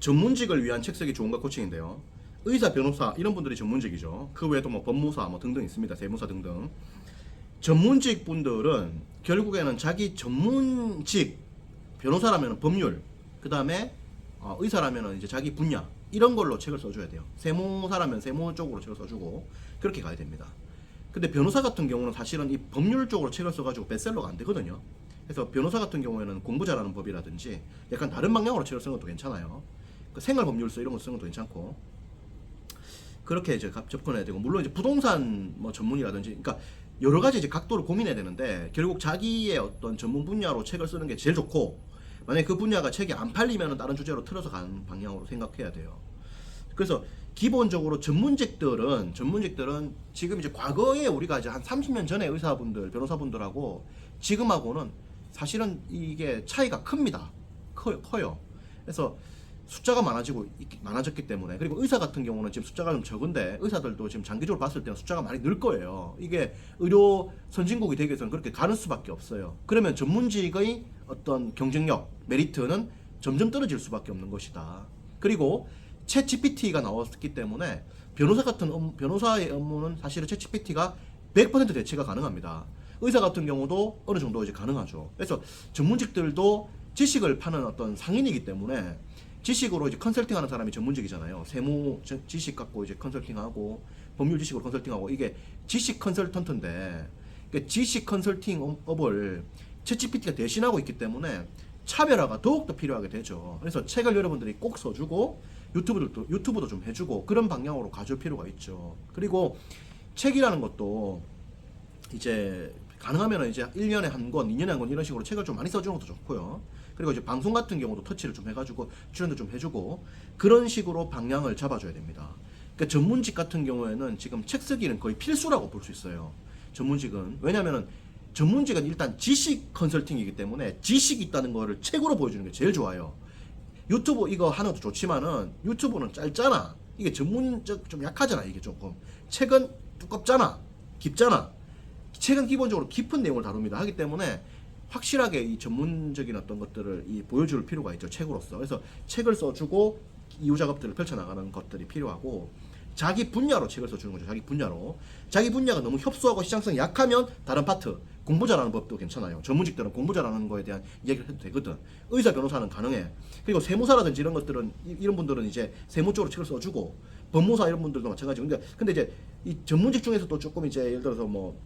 전문직을 위한 책 쓰기 좋은가 코칭인데요. 의사, 변호사 이런 분들이 전문직이죠. 그 외에도 뭐 법무사 뭐 등등 있습니다. 세무사 등등. 전문직 분들은 결국에는 자기 전문직 변호사라면 법률, 그 다음에 어, 의사라면 이제 자기 분야 이런 걸로 책을 써줘야 돼요. 세무사라면 세무 쪽으로 책을 써주고 그렇게 가야 됩니다. 근데 변호사 같은 경우는 사실은 이 법률 쪽으로 책을 써가지고 베스트셀러가 안 되거든요. 그래서 변호사 같은 경우에는 공부 잘하는 법이라든지 약간 다른 방향으로 책을 쓰는 것도 괜찮아요. 그 생활법률서 이런 거 쓰는 것도 괜찮고 그렇게 이제 가- 접근해야 되고 물론 이제 부동산 뭐 전문이라든지 그러니까 여러 가지 이제 각도를 고민해야 되는데 결국 자기의 어떤 전문 분야로 책을 쓰는 게 제일 좋고 만약에 그 분야가 책이 안 팔리면 다른 주제로 틀어서 가는 방향으로 생각해야 돼요. 그래서 기본적으로 전문직들은 전문직들은 지금 이제 과거에 우리가 이제 한 30년 전에 의사분들 변호사분들하고 지금하고는 사실은 이게 차이가 큽니다. 커요. 커요. 그래서 숫자가 많아지고 있- 많아졌기 때문에 그리고 의사 같은 경우는 지금 숫자가 좀 적은데 의사들도 지금 장기적으로 봤을 때는 숫자가 많이 늘 거예요. 이게 의료 선진국이 되기 위해서는 그렇게 가는 수밖에 없어요. 그러면 전문직의 어떤 경쟁력, 메리트는 점점 떨어질 수밖에 없는 것이다. 그리고 챗 GPT가 나왔기 때문에 변호사 같은 업- 변호사의 업무는 사실은 챗 GPT가 100% 대체가 가능합니다. 의사 같은 경우도 어느 정도 이제 가능하죠. 그래서 전문직들도 지식을 파는 어떤 상인이기 때문에 지식으로 이제 컨설팅하는 사람이 전문직이잖아요. 세무 저- 지식 갖고 이제 컨설팅하고 법률 지식으로 컨설팅하고 이게 지식 컨설턴트인데 그러니까 지식 컨설팅 업- 업을 챗GPT가 대신하고 있기 때문에 차별화가 더욱더 필요하게 되죠. 그래서 책을 여러분들이 꼭 써주고 유튜브도 유튜브도 좀 해주고 그런 방향으로 가줄 필요가 있죠. 그리고 책이라는 것도 이제 가능하면 이제 1년에 한 권, 2년에 한 권 이런 식으로 책을 좀 많이 써주는 것도 좋고요. 그리고 이제 방송 같은 경우도 터치를 좀 해가지고 출연도 좀 해주고 그런 식으로 방향을 잡아줘야 됩니다. 그러니까 전문직 같은 경우에는 지금 책 쓰기는 거의 필수라고 볼 수 있어요. 전문직은 왜냐하면은 전문직은 일단 지식 컨설팅이기 때문에 지식이 있다는 거를 책으로 보여주는 게 제일 좋아요. 유튜브 이거 하는 것도 좋지만은 유튜브는 짧잖아. 이게 전문적 좀 약하잖아. 이게 조금 책은 두껍잖아. 깊잖아. 책은 기본적으로 깊은 내용을 다룹니다. 하기 때문에 확실하게 이 전문적인 어떤 것들을 이 보여줄 필요가 있죠. 책으로서. 그래서 책을 써주고 이후 작업들을 펼쳐나가는 것들이 필요하고 자기 분야로 책을 써주는 거죠. 자기 분야로. 자기 분야가 너무 협소하고 시장성이 약하면 다른 파트 공부 잘하는 법도 괜찮아요. 전문직들은 공부 잘하는 거에 대한 이야기를 해도 되거든. 의사 변호사는 가능해. 그리고 세무사라든지 이런 것들은 이- 이런 분들은 이제 세무 쪽으로 책을 써주고 법무사 이런 분들도 마찬가지고 근데 근데 이제 이 전문직 중에서도 조금 이제 예를 들어서 뭐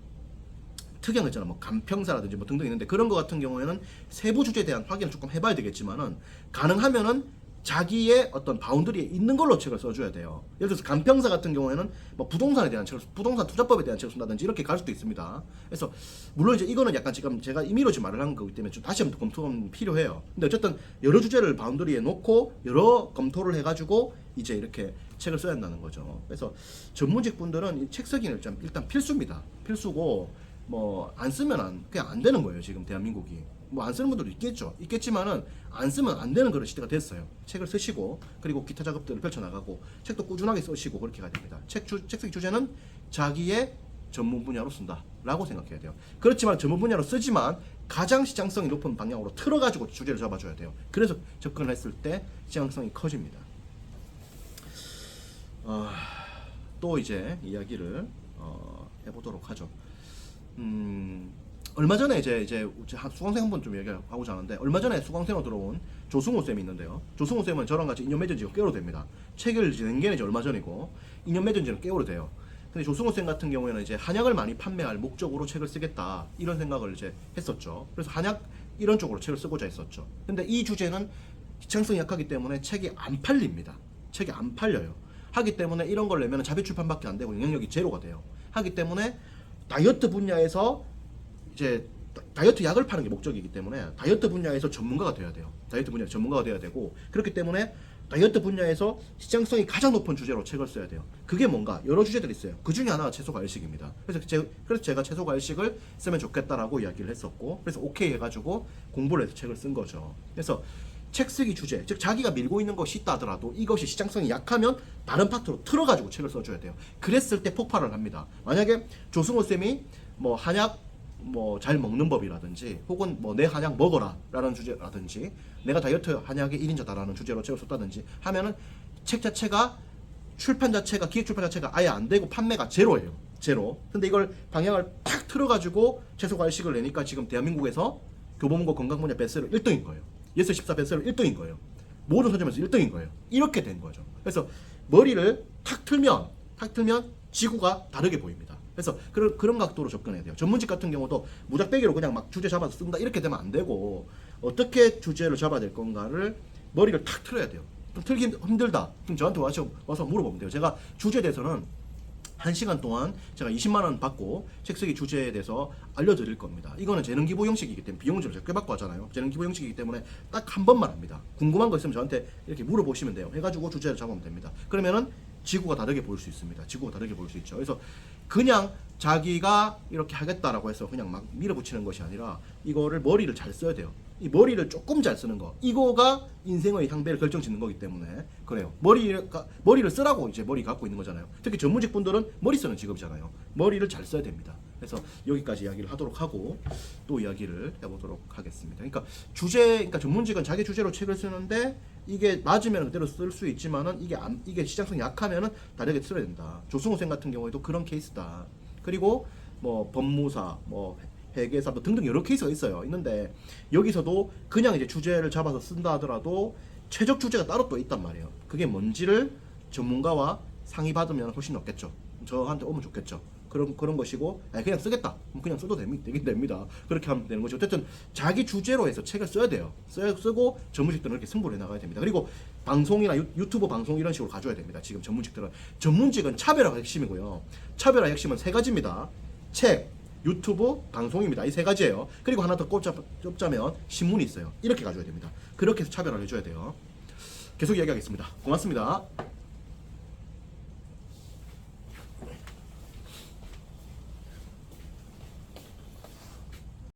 특이한 거 있잖아. 뭐 간평사라든지 뭐 등등 있는데 그런 거 같은 경우에는 세부 주제에 대한 확인을 조금 해봐야 되겠지만은 가능하면은 자기의 어떤 바운더리에 있는 걸로 책을 써줘야 돼요. 예를 들어서 간평사 같은 경우에는 뭐 부동산에 대한 책을 부동산 투자법에 대한 책을 쓴다든지 이렇게 갈 수도 있습니다. 그래서 물론 이제 이거는 약간 지금 제가 임의로 지금 말을 한 거기 때문에 좀 다시 한번 검토는 필요해요. 근데 어쨌든 여러 주제를 바운더리에 놓고 여러 검토를 해가지고 이제 이렇게 책을 써야 한다는 거죠. 그래서 전문직 분들은 이 책 쓰기는 일단 필수입니다. 필수고 뭐 안 쓰면 안 그냥 안 되는 거예요 지금 대한민국이. 뭐 안 쓰는 분들도 있겠죠. 있겠지만은 안 쓰면 안 되는 그런 시대가 됐어요. 책을 쓰시고 그리고 기타 작업들을 펼쳐 나가고 책도 꾸준하게 쓰시고 그렇게 가야 됩니다. 책, 주, 책 쓰기 주제는 자기의 전문 분야로 쓴다라고 생각해야 돼요. 그렇지만 전문 분야로 쓰지만 가장 시장성이 높은 방향으로 틀어가지고 주제를 잡아줘야 돼요. 그래서 접근을 했을 때 시장성이 커집니다. 어, 또 이제 이야기를 어, 해보도록 하죠. 음, 얼마 전에 이제 이제 한 수강생 한분좀 얘기하고자 하는데 얼마 전에 수강생으로 들어온 조승호 쌤이 있는데요. 조승호 쌤은 저랑 같이 인연 맺은 지가 꽤 오래 됩니다. 책을 이제 낸 게는 이제 얼마 전이고 인연 맺은 지는 꽤 오래 돼요. 근데 조승호 쌤 같은 경우에는 이제 한약을 많이 판매할 목적으로 책을 쓰겠다 이런 생각을 이제 했었죠. 그래서 한약 이런 쪽으로 책을 쓰고자 했었죠. 근데 이 주제는 시장성이 약하기 때문에 책이 안 팔립니다. 책이 안 팔려요. 하기 때문에 이런 걸 내면 자비 출판밖에 안 되고 영향력이 제로가 돼요. 하기 때문에 다이어트 분야에서 이제 다- 다이어트 약을 파는 게 목적이기 때문에 다이어트 분야에서 전문가가 돼야 돼요. 다이어트 분야 전문가가 돼야 되고 그렇기 때문에 다이어트 분야에서 시장성이 가장 높은 주제로 책을 써야 돼요. 그게 뭔가 여러 주제들이 있어요. 그 중에 하나가 채소 과일식입니다. 그래서 제, 그래서 제가 채소 과일식을 쓰면 좋겠다라고 이야기를 했었고 그래서 오케이 해가지고 공부를 해서 책을 쓴 거죠. 그래서 책 쓰기 주제, 즉 자기가 밀고 있는 것이 있다 하더라도 이것이 시장성이 약하면 다른 파트로 틀어가지고 책을 써줘야 돼요. 그랬을 때 폭발을 합니다. 만약에 조승호 쌤이 뭐 한약 뭐 잘 먹는 법이라든지 혹은 뭐 내 한약 먹어라 라는 주제라든지 내가 다이어트 한약의 1인자다라는 주제로 책을 썼다든지 하면은 책 자체가 출판 자체가 기획 출판 자체가 아예 안 되고 판매가 제로예요. 제로. 근데 이걸 방향을 탁 틀어가지고 채소 과일식을 내니까 지금 대한민국에서 교보문고 건강 분야 베스트셀러 1등인 거예요. 예스 14 베스트셀러 1등인 거예요. 모든 서점에서 1등인 거예요. 이렇게 된 거죠. 그래서 머리를 탁 틀면 탁 틀면 지구가 다르게 보입니다. 그래서 그런 그런 각도로 접근해야 돼요. 전문직 같은 경우도 무작배기로 그냥 막 주제 잡아서 쓴다 이렇게 되면 안 되고 어떻게 주제를 잡아야 될 건가를 머리를 탁 틀어야 돼요. 좀 틀기 힘들다. 그럼 저한테 와서 와서 물어보면 돼요. 제가 주제에 대해서는 한 시간 동안 제가 20만 원 받고 책 쓰기 주제에 대해서 알려드릴 겁니다. 이거는 재능 기부 형식이기 때문에 비용을 제가 꽤 받고 하잖아요. 재능 기부 형식이기 때문에 딱 한 번만 합니다. 궁금한 거 있으면 저한테 이렇게 물어보시면 돼요. 해가지고 주제를 잡으면 됩니다. 그러면은 지구가 다르게 보일 수 있습니다. 지구가 다르게 보일 수 있죠. 그래서 그냥 자기가 이렇게 하겠다라고 해서 그냥 막 밀어붙이는 것이 아니라 이거를 머리를 잘 써야 돼요. 이 머리를 조금 잘 쓰는 거 이거가 인생의 향배를 결정짓는 거기 때문에 그래요. 머리를 가- 머리를 쓰라고 이제 머리 갖고 있는 거잖아요. 특히 전문직 분들은 머리 쓰는 직업이잖아요. 머리를 잘 써야 됩니다. 그래서 여기까지 이야기를 하도록 하고 또 이야기를 해보도록 하겠습니다. 그러니까 주제, 그러니까 전문직은 자기 주제로 책을 쓰는데 이게 맞으면 그대로 쓸 수 있지만은 이게 안, 이게 시장성이 약하면은 다르게 써야 된다. 조승우 쌤 같은 경우에도 그런 케이스다. 그리고 뭐 법무사, 뭐 회계사 뭐 등등 여러 케이스가 있어요. 있는데 여기서도 그냥 이제 주제를 잡아서 쓴다 하더라도 최적 주제가 따로 또 있단 말이에요. 그게 뭔지를 전문가와 상의 받으면 훨씬 낫겠죠. 저한테 오면 좋겠죠. 그런 그런 것이고 아, 그냥 쓰겠다. 그럼 그냥 써도 됩니다. 되긴 됩니다. 그렇게 하면 되는 거죠. 어쨌든 자기 주제로 해서 책을 써야 돼요. 써야 쓰고 전문직들은 이렇게 승부를 해 나가야 됩니다. 그리고 방송이나 유, 유튜브 방송 이런 식으로 가져야 됩니다. 지금 전문직들은 전문직은 차별화가 핵심이고요. 차별화 핵심은 세 가지입니다. 책, 유튜브, 방송입니다. 이 세 가지예요. 그리고 하나 더 꼽자, 꼽자면 신문이 있어요. 이렇게 가져야 됩니다. 그렇게 해서 차별화를 해줘야 돼요. 계속 이야기하겠습니다. 고맙습니다.